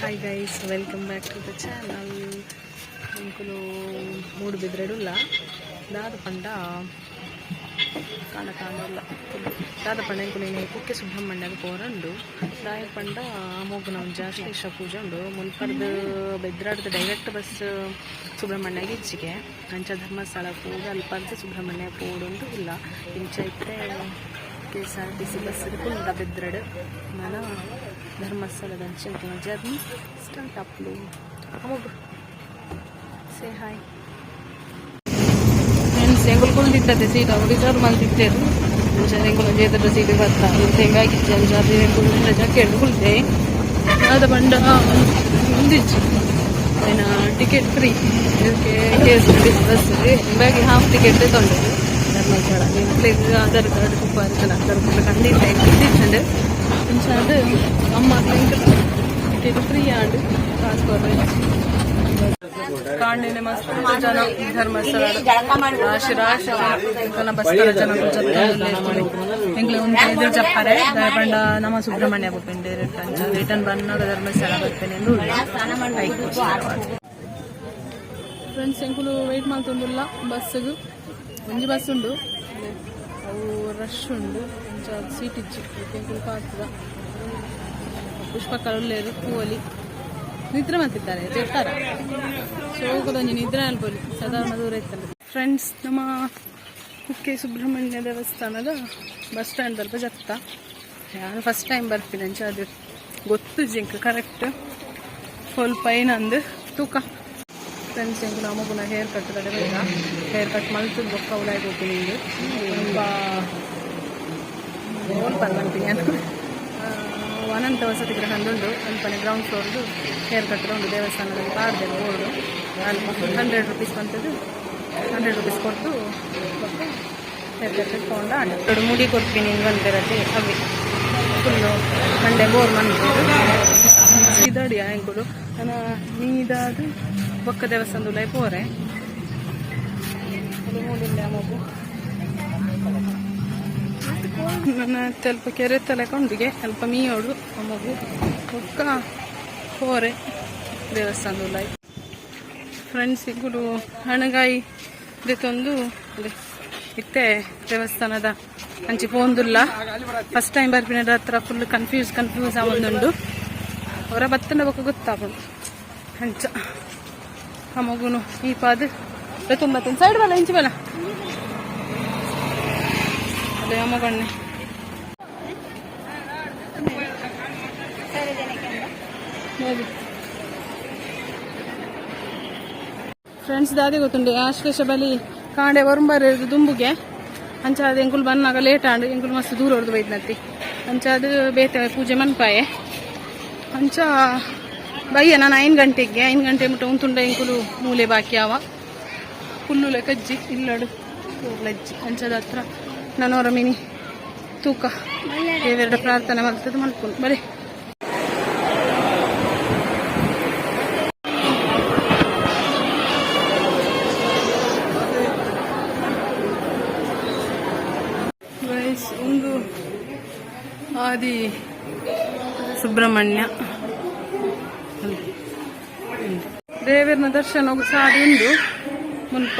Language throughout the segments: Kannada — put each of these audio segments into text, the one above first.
hi guys welcome back to the channel ఇంకులు మూడు బెదిరెడుల్ల దాద పండ ಕಾಂಡ ಕಾಂಡಲ್ಲ ದಾದ ಪಂಡ ಇಂಕುಲು ಇನ್ನು ಕುಕ್ಕೆ ಸುಬ್ರಹ್ಮಣ್ಯಗೆ ಪೋರಂಡು ದಾಯ ಪಂಡ ಅಮೋಗು ನಾವು ಜಾಸ್ತಿ ಇಷ್ಟ ಪೂಜೆ ಉಂಡು ಮುನ್ಪರ್ದು ಬೆದ್ರಾಡ್ದು ಡೈರೆಕ್ಟ್ ಬಸ್ ಸುಬ್ರಹ್ಮಣ್ಯಗೆ ಇಚ್ಚಿಗೆ ಅಂಚ ಧರ್ಮಸ್ಥಳ ಪೂಜೆ ಅಲ್ಪರ್ದು ಸುಬ್ರಹ್ಮಣ್ಯ ಪೋಡುಂದು ಇಲ್ಲ ಇಂಚ ಇತ್ತೆ K S R T C bus ಕುಂಡ ಬೆದ್ರಡು మన Dharmasthala అంచెంకున్న journey start అప్లు అమ్మగు say hi friends ಎಂಗುಲು ತಿಂತದೆ ಸೀಟ್ ಅವರು ರಿಸರ್ವ್ ಮಾಡಿ ತಿಂತೇರು ಅಂಚಾದ ಎಂಗುಲು ಜೇತದ ಸೀಟ್ ಬರ್ತಾ ತೆಂಗಾಗಿ ಅಂಚಾದ ಎಂಗುಲು ಜಾಕೆಟ್ ಕುಲ್ತೆ ಆದ ಬಂಡ ಮುಂದಿಚ್ಚು ಏನ ಟಿಕೆಟ್ ಫ್ರೀ ಇದಕ್ಕೆ K S R T C bus ಹಿಂಗಾಗಿ ಹಾಫ್ ಟಿಕೆಟ್ ತೊಗೊಂಡು ಧರ್ಮಸ್ಥಳ ಪ್ಲೇಸ್ ಆಧಾರ್ ಕಾರ್ಡ್ ಕುಪ್ಪಾರ చూపించినాడు అమ్మకి టికెట్ ఫ్రీ అండ్ ట్రాన్స్ఫర్ ಕಾಣಲೇನೆ ಮಸ್ತ್ ಜನ ಧರ್ ಮಸ್ತಾರ ಬಸ್ ರಾಶಿ ಜನ ಬಸ್ತಾರ ಜನ ಹೆಂಗ್ಲೆ ಒಂದು ಎದುರು ಚಪ್ಪಾರೆ ನಮ್ಮ ಸುಬ್ರಹ್ಮಣ್ಯ ಬಪ್ಪೆಂಡೆ ರಿಟರ್ನ್ ರಿಟರ್ನ್ ಬನ್ನಾಗ ಧರ್ಮಸ್ಥಳ ಬಪ್ಪೆನೆ ಫ್ರೆಂಡ್ಸ್ ಎಂಕುಲು ವೆಯ್ಟ್ ಮಾಡ್ತೊಂದುಲ್ಲ ಬಸ್ಸಿಗೆ ಒಂಜಿ ಬಸ್ ಉಂಡು ಅವು ರಶ್ ಉಂಡು ಅಂಚ ಸೀಟ್ ಇಚ್ಚಿ ಎಂಕುಲು ಕಾರ್ತದ ಪುಷ್ಪ ಕರುಳ್ಳೇರು ಹೂವಲಿ ನಿದ್ರೆ ಮಾಡ್ತಿದ್ದಾರೆ ತಿರ್ತಾರ ಸೋಗದೊಂದು ನಿದ್ರೆ ಅಲ್ಬೋಲಿ ಸಾಧಾರಣ ದೂರ ಇತ್ತಲ್ಲ ಫ್ರೆಂಡ್ಸ್ ನಮ್ಮ ಕುಕ್ಕೆ ಸುಬ್ರಹ್ಮಣ್ಯ ದೇವಸ್ಥಾನದ ಬಸ್ ಸ್ಟ್ಯಾಂಡ್ ಸ್ವಲ್ಪ ಜತ್ತ ನಾನು ಫಸ್ಟ್ ಟೈಮ್ ಬರ್ತೀನಿ ಅಂಚೆ ಅದು ಗೊತ್ತು ಜಿಂಕ್ ಕರೆಕ್ಟ್ ಫುಲ್ ಪೈನ್ ಅಂದು ತೂಕ ಫ್ರೆಂಡ್ಸ್ ಜಿಂಕ್ ಪುನಃ ಹೇರ್ ಕಟ್ ತಡೆ ಬೇಗ ಹೇರ್ ಕಟ್ ಮಲ್ತು ಬೊಕ್ಕ ಉಲಾಯ್ತು ಹೋಗ್ತೀನಿ ಬಾ ತುಂಬ ಓಲ್ ಪರ್ವಂತೀನಿ ಅನಂತ ವಸತಿ ಗ್ರಹದೊಂದು ಅಲ್ಪನೆ ಗ್ರೌಂಡ್ ಫ್ಲೋರ್ದು ಹೇರ್ ಕಟ್ ಒಂದು ದೇವಸ್ಥಾನದಲ್ಲಿ ಪಾಡ್ದೆ ಬೋರ್ಡು ಅಲ್ಪ ಹಂಡ್ರೆಡ್ ರುಪೀಸ್ ಬಂತದ್ದು ಹಂಡ್ರೆಡ್ ರುಪೀಸ್ ಕೊಟ್ಟು ಹೇರ್ ಕಟ್ ಆಂಡ ಎರಡು ಮುಡಿ ಕೊಡ್ತೀನಿ ಹಿಂಗೆ ಬೇರೆ ಅವಿ. ಫುಲ್ಲು ಮಂಡೆ ಬೋರ್ ಮಂದಿ ಇದಾಡಿ ಆಯಂಕುಲು ನಾನು ನೀದಾದು ಬೊಕ್ಕ ದೇವಸ್ಥಾನದ ಪೋರೆ ಅದು ಮೂಡಿಲ್ಲ ಮಗು ನನ್ನ ಸ್ವಲ್ಪ ಕೆರೆ ತಲೆಕೊಂಡಿಗೆ ಕೊಂಡಿಗೆ ಸ್ವಲ್ಪ ಮೀಯೋಡು ಮಗು ಒಕ್ಕ ಹೋರೆ ದೇವಸ್ಥಾನದ ಫ್ರೆಂಡ್ಸ್ ಇಗುಲು ಹಣಗಾಯಿ ಇದೊಂದು ಇತ್ತೆ ದೇವಸ್ಥಾನದ ಅಂಚಿ ಪೋಂದುಲ್ಲ. ಫಸ್ಟ್ ಟೈಮ್ ಬರ್ಪಿನ ಹತ್ರ ಫುಲ್ ಕನ್ಫ್ಯೂಸ್ ಕನ್ಫ್ಯೂಸ್ ಆಗೊಂದುಂಡು ಅವರ ಬತ್ತನ ಬೊಕ್ಕ ಗೊತ್ತಾಪುಂಡು ಅಂಚ. ಆ ಮಗುನು ಈ ಪಾದ ತುಂಬ ಸೈಡ್ ಬಲ್ಲ ಇಂಚಿ ಬಲ್ಲ ಅಮ್ಮ ಬಣ್ಣೆ ಫ್ರೆಂಡ್ಸ್ ದಾದಿ ಗೊತ್ತುಂಡು ಆಶ್ಲೇಷ ಬಲಿ ಕಾಂಡೆ ವರುಂಬಾರ ದುಂಬುಗೆ. ಅಂಚಾದ ಎಂಕುಲು ಬನ್ನಾಗ ಲೇಟ್ ಆಂಡು ಎಂಕುಲು ಮಸ್ತ್ ದೂರ ಹೊಡೆದು ಬೈದ್ನತ್ತಿ ಅಂಚಾದ ಬೇತೆ ಪೂಜೆ ಮನ್ಪಾಯೆ. ಅಂಚ ಬಯ್ಯ ನಾನು ಐದು ಗಂಟೆಗೆ. ಐದು ಗಂಟೆ ಮುಟ್ಟ ಉಂತುಂಡ ಎಂಕುಲು ಮೂಲೆ ಬಾಕಿ ಅವ. ಹುಲ್ಲುಲೆ ಕಜ್ಜಿ, ಇಲ್ಲಡು ಲಜ್ಜಿ ಅಂಚದ ಹತ್ರ. ನನ್ನವರ ಮಿನಿ ತೂಕ. ದೇವೆರಡು ಪ್ರಾರ್ಥನೆ ಮಾಡ್ತದೆ, ಮಲ್ಕೊಂಡು. ಬರೀ ಒಂದು ಆದಿ ಸುಬ್ರಹ್ಮಣ್ಯ. ದೇವರನ ದರ್ಶನ ಸಾರಿ ಉಂಡು ಮುಲ್ಪ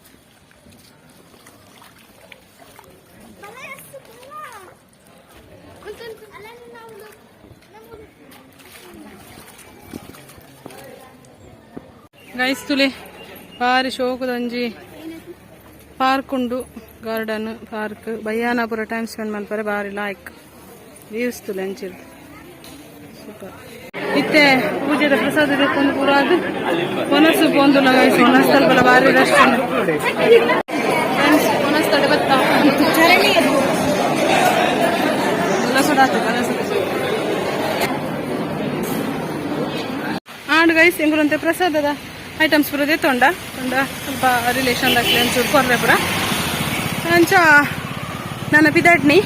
ಗೈಸ್ ತುಲೆ ಬಾರಿ ಶೋಕದೊಂಜಿ ಪಾರ್ಕ್ ಉಂಡು ಗಾರ್ಡನ್, ಪಾರ್ಕ್, ಬಯ್ಯಾನಾಪುರ ಟೈಮ್ ಸ್ಪೆಂಡ್ ಮಲ್ಪರೆ ಬಾರಿ ಲಾಯ್ಕ್ ವ್ಯೂಸ್ ತುಲೆ ಅಂಚಿರ್ ಸೂಪರ್ ಇತ್ತೆ ಪೂಜೆದ ಪ್ರಸಾದ ಇರತ್ತೊಂದು ಪೂರ ಅದು. ಕೊನಸು ಪೋಂದುಲ್ಲ ಗೈಸ್ ಕೊನಸ್ತಲ್ಪಲ ಬಾರಿ ರಶ್ ಕೊನಸ್ತಡೆ ಬತ್ತ? ಎಲ್ಲ ಕೊನಸು ಆಂಡ್ ಗೈಸ್ ಎಂಗುಲಂತೆ ಪ್ರಸಾದದ? ಐಟಮ್ಸ್ ಪೂರ ತೊಂಡ. ತೊಂಡ, ಸ್ವಲ್ಪ ರಿಲೇಷನ್ ದಾಖಲೆ ಒಂಚೂರು ಕೊರ್ರೆ ಪೂರ. ಅಂಚ, ನನ್ನ ಪಿದಾಟ್ನಿ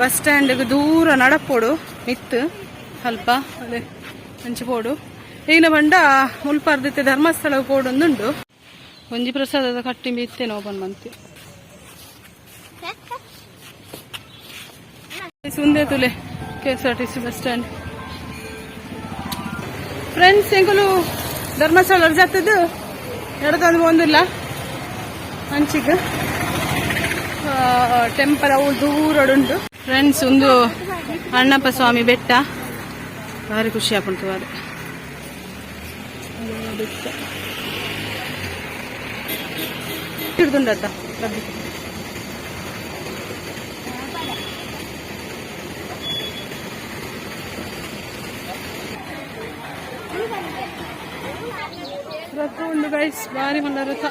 ಬಸ್ ಸ್ಟ್ಯಾಂಡ್ಗೆ ದೂರ ನಡಪೋಡು ಮಿತ್ತು ಅಲ್ಪ ಅದೇ, ಅಂಚು ಪೋಡು ಈಗಿನ ಬಂಡ ಮುಲ್ಪಾರ್ದಿತ್ತೆ ಧರ್ಮಸ್ಥಳ ಪೋಡೊಂದುಂಡು ಒಂಜಿ ಪ್ರಸಾದದ ಕಟ್ಟಿ ಬಿತ್ತೇನೆ ಓಪನ್ ಮಂತಿ. ಸುಂದೆ ತುಲೆ K S R T C bus stand. Friends ಎಂಕುಲು ಧರ್ಮಸ್ಥಳ ಅರ್ಜಾತದ್ದು ಎಡತಂದು ಒಂದಿಲ್ಲ. ಹಂಚಿಗ ಟೆಂಪಲ್, ಅವು ದೂರಡುಂಟು ಫ್ರೆಂಡ್ಸ್ ಒಂದು ಅಣ್ಣಪ್ಪ ಸ್ವಾಮಿ ಬೆಟ್ಟ. ಭಾರಿ ಖುಷಿ ಆಪುಂಟು ಅದು ಬೆಟ್ಟ. ಹಿಡ್ದುಂಡತ್ತ ರಥ ಉಂಡು ಗೈಸ್ ಬಾರಿ ಮಲ್ಲ ರಥ.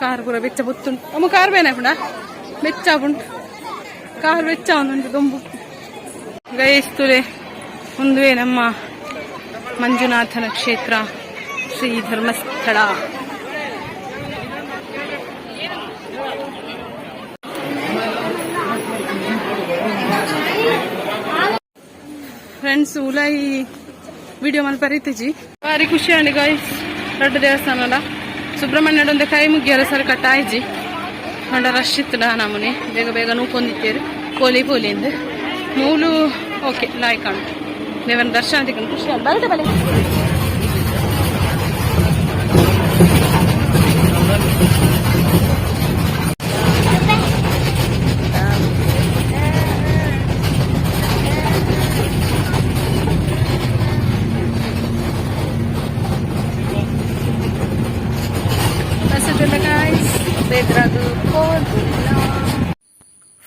ಕಾರ್ ಪೂರ ಬೆಚ್ಚ ಬುತ್ತುಂಟು ಅಮ್ಮ, ಕಾರ್ ಬೇನೆ ಬೆಚ್ಚ ಉಂಟು ಕಾರ್ ಬೆಚ್ಚ ಒಂದುಂಟು ದೊಂಬು. ಗೈಸ್ ತುಲೆ ಮುಂದುವೆ ನಮ್ಮ ಮಂಜುನಾಥನ ಕ್ಷೇತ್ರ, ಶ್ರೀ ಧರ್ಮಸ್ಥಳ. ಫ್ರೆಂಡ್ಸ್ ಉಲಾಯಿ ವಿಡಿಯೋ ಮಲ್ ಬರೀತಿಜಿ ಭಾರಿ ಖುಷಿ ಅಂడి ಗಾಯ್ಸ್ ದೊಡ್ಡ ದೇವಸ್ಥಾನ ಅಲ್ಲ ಸುಬ್ರಹ್ಮಣ್ಯ ಒಂದು ಕೈ ಮುಗ್ಗಿಯರ ಸರ್ ಕಟ್ಟಾಯ್ಜಿ ನೋಡ ರಶ್ ಇತ್ತಡ ನಮ್ಮನೆ ಬೇಗ ಬೇಗ ನೂಕೊಂದಿತ್ತೇರು ಕೋಲಿ ಕೋಲಿಯಿಂದ ಮೂಲು ಓಕೆ ಲಾಯ್ ದೇವನ ದರ್ಶನ ಖುಷಿ ಅಂತ ಬಲೆ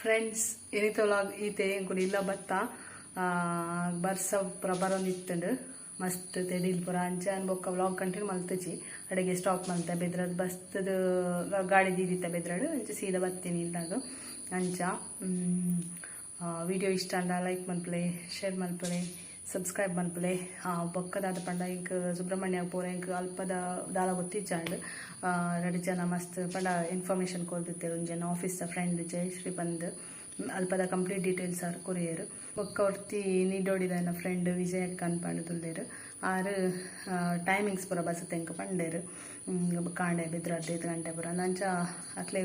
ಫ್ರೆಂಡ್ಸ್ ಏನಿತೊಲಾಗ್ ಈತೆ ಎಂಕುಲು ಇಲ್ಲ ಬತ್ತ ಆ, ಬರ್ಸ ಇತ್ತಂಡು ಮಸ್ತ್ ತೆಡಿಲ್ ಪುರ ಅಂಚಾನ್ ಬೊಕ್ಕ ವ್ಲಾಗ್ ಕಂಟಿನ್ಯೂ ಮಲ್ತಚಿ. ಅಡೆಗೆ ಸ್ಟಾಪ್ ಮಲ್ತ ಬೆದ್ರದ್ ಬಸ್ತದ ಗಾಡಿ ದೀದಿತ್ತ ಬೆದ್ರಡು. ಅಂಚ ಸೀದ ಬತ್ತೀನಿ ಇಲ್ದಾಗ. ಅಂಚ ವಿಡಿಯೋ ಇಷ್ಟ ಅಂದ ಲೈಕ್ ಮಲ್ಪಲೆ ಶೇರ್ ಮಲ್ಪಲೆ. ಸಬ್ಸ್ಕ್ರೈಬ್ ಮಲ್ಪಲೆ ಬೊಕ್ಕದಾದ ಪಂಡ ಇಂಕ್ ಸುಬ್ರಹ್ಮಣ್ಯ ಪೂರ ಇಂಕ್ ಅಲ್ಪದ ದಾಲ ಗೊತ್ತಿಚ್ಚಾಂಡ್ ಎರಡು ಜನ ಮಸ್ತ್ ಪಂಡ ಇನ್ಫಾರ್ಮೇಶನ್ ಕೊಡ್ತಿತ್ತೇರು ಒಂಜನ ಆಫೀಸ್ ಫ್ರೆಂಡ್ ಜಯಶ್ರೀ ಬಂದ್. ಅಲ್ಪದ ಕಂಪ್ಲೀಟ್ ಡೀಟೇಲ್ಸ್ ಆರ್ ಕೊರಿಯರ್. ಬೊಕ್ಕ ಒರ್ತಿ ನೀಡೋಡಿದ ನನ್ನ ಫ್ರೆಂಡ್ ವಿಜಯ್ ಅಕ್ಕ ಪಂಡು ತುಲ್ದೇರು ಆರು ಟೈಮಿಂಗ್ಸ್ ಪೂರ ಬಸ್ ತೆಂಕ ಪಂಡೇರು ಕಾಂಡೆ ಬೆದ್ರ ಹದಿನೈದು ಗಂಟೆ ಪೂರ. ಅಂಚ ಅಕ್ಲೆ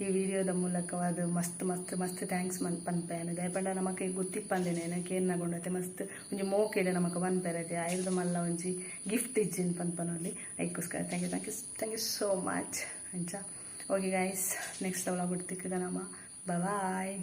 ಈ ವಿಡಿಯೋದ ಮೂಲಕವಾದ ಮಸ್ತ್ ಮಸ್ತ್ ಮಸ್ತ್ ಥ್ಯಾಂಕ್ಸ್ ಮನ್ ಪನ್ಪೇನು ದಯಪಂಡ ನಮಕ್ ಗೊತ್ತಿಪ್ಪಂದೇನೆ ಏನಕ್ಕೆ ನಗೊಂಡತೆ ಮಸ್ತ್ ಒಂಜಿ ಮೋಕೆಡೆ ನಮಕ್ ಪನ್ಪೇರತೆ ಆಯುರ್ದ ಮಲ್ಲ ಒಂಜಿ ಗಿಫ್ಟ್ ಇಜ್ಜಿನ ಪನ್ಪನಲ್ಲಿ ಐಕೋಸ್ಕರ. Thank you thank you thank you so much ಅಂಚ? ಓಕೆ ಗಾಯ್ಸ್ ನೆಕ್ಸ್ಟ್ ಅವಳ ಬಿಡ್ತಿಕ್ಕದ ನಮ್ಮ ಬಾಯ್